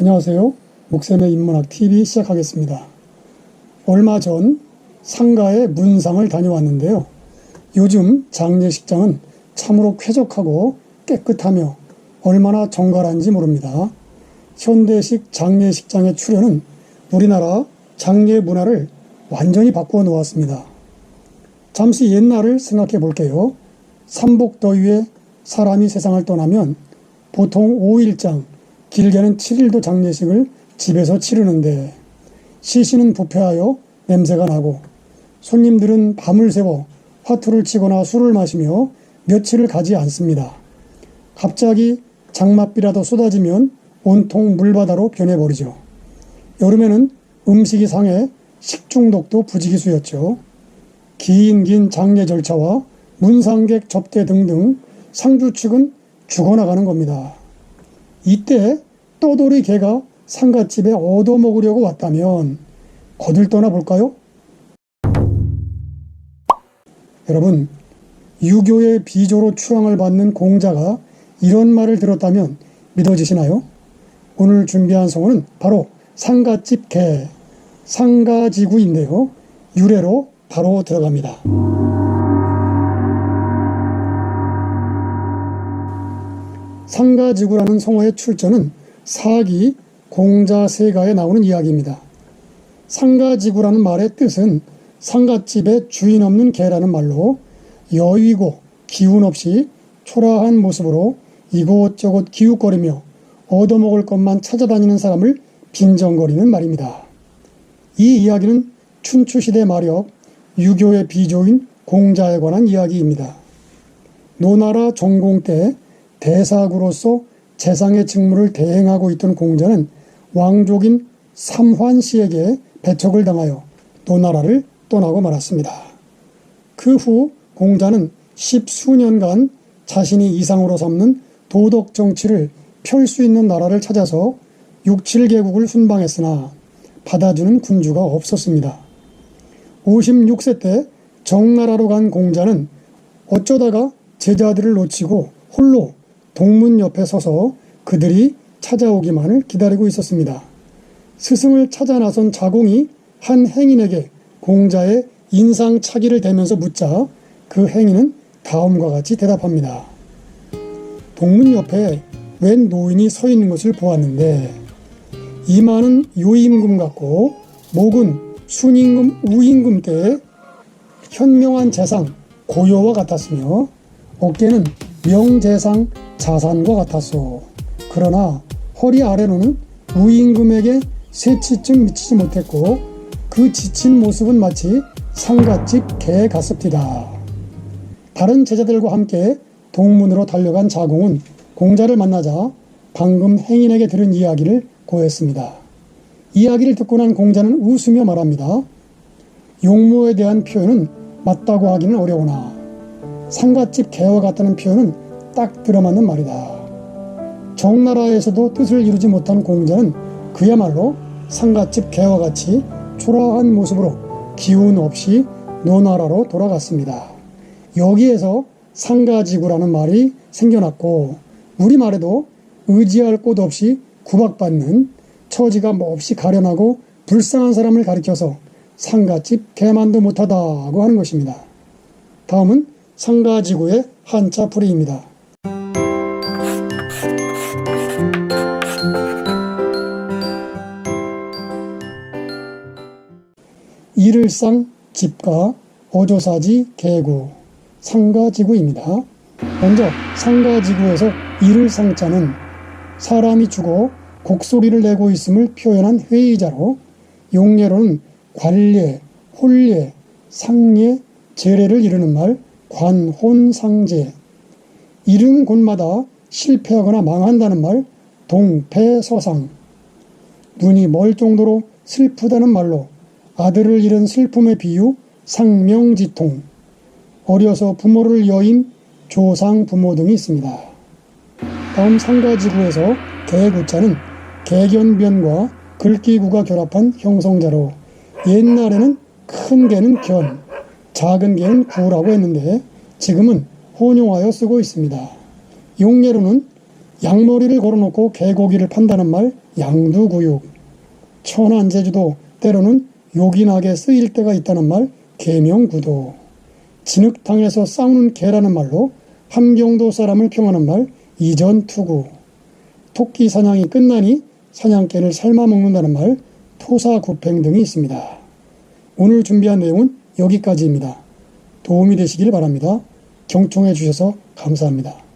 안녕하세요. 목샘의 인문학 TV 시작하겠습니다. 얼마 전 상가에 문상을 다녀왔는데요. 요즘 장례식장은 참으로 쾌적하고 깨끗하며 얼마나 정갈한지 모릅니다. 현대식 장례식장의 출현은 우리나라 장례 문화를 완전히 바꾸어 놓았습니다. 잠시 옛날을 생각해 볼게요. 삼복더위에 사람이 세상을 떠나면 보통 5일장, 길게는 7일도 장례식을 집에서 치르는데 시신은 부패하여 냄새가 나고 손님들은 밤을 새워 화투를 치거나 술을 마시며 며칠을 가지 않습니다. 갑자기 장맛비라도 쏟아지면 온통 물바다로 변해버리죠. 여름에는 음식이 상해 식중독도 부지기수였죠. 긴 긴 장례 절차와 문상객 접대 등등 상주 측은 죽어나가는 겁니다. 이때 떠돌이 개가 상갓집에 얻어먹으려고 왔다면 거들 떠나 볼까요? 여러분, 유교의 비조로 추앙을 받는 공자가 이런 말을 들었다면 믿어지시나요? 오늘 준비한 성어는 바로 상갓집 개, 상가지구인데요. 유래로 바로 들어갑니다. 상가지구라는 성어의 출처는 사기, 공자, 세가에 나오는 이야기입니다. 상가지구라는 말의 뜻은 상갓집에 주인 없는 개라는 말로 여위고 기운 없이 초라한 모습으로 이곳저곳 기웃거리며 얻어먹을 것만 찾아다니는 사람을 빈정거리는 말입니다. 이 이야기는 춘추시대 말엽 유교의 비조인 공자에 관한 이야기입니다. 노나라 전공 때 대사구로서 재상의 직무를 대행하고 있던 공자는 왕족인 삼환 씨에게 배척을 당하여 노나라를 떠나고 말았습니다. 그 후 공자는 십수년간 자신이 이상으로 삼는 도덕 정치를 펼 수 있는 나라를 찾아서 6, 7개국을 순방했으나 받아주는 군주가 없었습니다. 56세 때 정나라로 간 공자는 어쩌다가 제자들을 놓치고 홀로 동문 옆에 서서 그들이 찾아오기만을 기다리고 있었습니다. 스승을 찾아 나선 자공이 한 행인에게 공자의 인상차기를 대면서 묻자 그 행인은 다음과 같이 대답합니다. 동문 옆에 웬 노인이 서 있는 것을 보았는데 이마는 요임금 같고 목은 순임금 우임금 때의 현명한 재상 고요와 같았으며 어깨는 명재상 자산과 같았소. 그러나 허리 아래로는 우임금에게 새치쯤 미치지 못했고 그 지친 모습은 마치 상갓집 개 같습니다. 다른 제자들과 함께 동문으로 달려간 자공은 공자를 만나자 방금 행인에게 들은 이야기를 고했습니다. 이야기를 듣고 난 공자는 웃으며 말합니다. 용모에 대한 표현은 맞다고 하기는 어려우나 상갓집 개와 같다는 표현은 딱 들어맞는 말이다. 정나라에서도 뜻을 이루지 못한 공자는 그야말로 상갓집 개와 같이 초라한 모습으로 기운 없이 노나라로 돌아갔습니다. 여기에서 상가지구라는 말이 생겨났고 우리말에도 의지할 곳 없이 구박받는 처지가 몹시 가련하고 불쌍한 사람을 가리켜서 상가집 개만도 못하다고 하는 것입니다. 다음은 상가지구의 한자 풀이입니다. 이를상 집가 어조사지 개구 상가지구입니다. 먼저 상가지구에서 이를상자는 사람이 죽어 곡소리를 내고 있음을 표현한 회의자로 용례로는 관례, 홀례, 상례, 제례를 이르는 말 관혼상제. 이르는 곳마다 실패하거나 망한다는 말 동패서상. 눈이 멀 정도로 슬프다는 말로 아들을 잃은 슬픔의 비유 상명지통. 어려서 부모를 여인 조상 부모 등이 있습니다. 다음 상가지구에서 개구자는 개견변과 글귀구가 결합한 형성자로 옛날에는 큰 개는 견, 작은 개는 구라고 했는데 지금은 혼용하여 쓰고 있습니다. 용례로는 양머리를 걸어놓고 개고기를 판다는 말 양두구육. 천안 제주도 때로는 요긴하게 쓰일 때가 있다는 말 계명구도. 진흙탕에서 싸우는 개라는 말로 함경도 사람을 평하는 말 이전투구. 토끼 사냥이 끝나니 사냥개를 삶아 먹는다는 말 토사구팽 등이 있습니다. 오늘 준비한 내용은 여기까지입니다. 도움이 되시길 바랍니다. 경청해 주셔서 감사합니다.